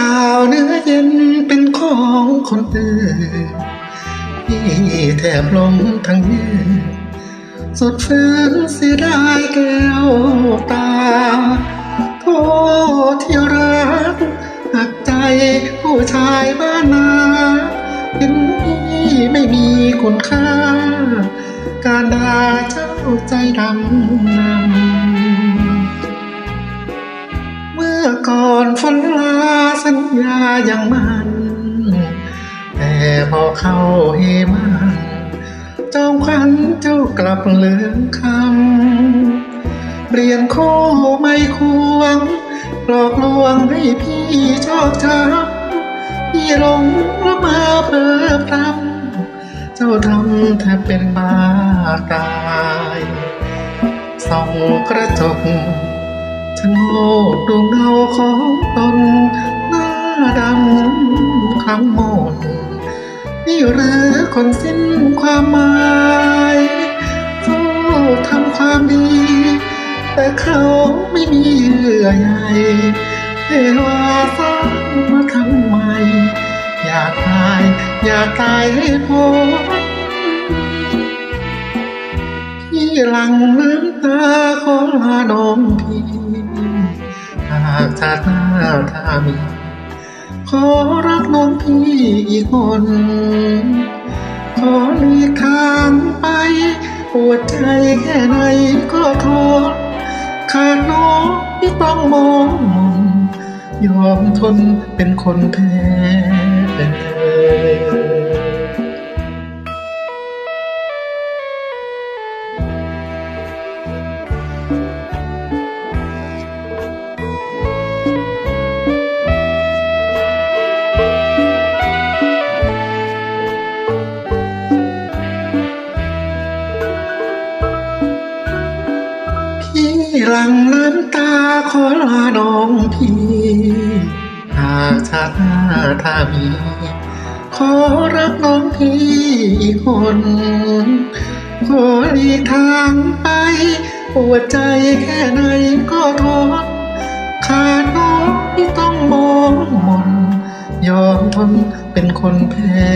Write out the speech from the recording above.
ชาวเหนือเย็นเป็นของคนอื่นพี่แทบลงทั้งยืนสดฝืนเสียดายแก้วตา โทษที่รักหักใจผู้ชายบ้านนาเห็นพี่ไม่มีคุณค่า การด่าเจ้าใจดำนำ อก่อนฝนลาสัญญาอย่างมัน แต่พอเข้าเฮมันจอมขวัญเจ้ากลับเหลืองคำเปลี่ยนคู่ไม่ควงหลอกลวงให้พี่ชอบช้ำพี่หลงละเมาเพ้อพรำเจ้าทำแทบเป็นบ้าตายส่องกระจก ฉันโงกดูเงาของตนหน้าดำคำหมนนี่หรือคนสิ้นความหมายสู้ทำความดี แต่เขาไม่มีเยื่อใยเทว่าสร้างมาทำไม อยากตาย อยากตายให้พ้น หลังน้ำตาขอลาน้องพีหากชาติหน้าถ้ามีขอรักน้องพี่อีกคน ขอหลีกทางไป ปวดใจแค่ไหนก็ทนขาดน้องที่ต้องมองมนยอมทนเป็นคนแพ้ หลังน้ำตาขอลาน้องพี่หากชาติหน้าถ้ามี ขอรักน้องพี่อีกคนขอหลีกทางไปปวดใจแค่ไหนก็ทนขาดน้องที่ต้องมองมนยอมทนเป็นคนแพ้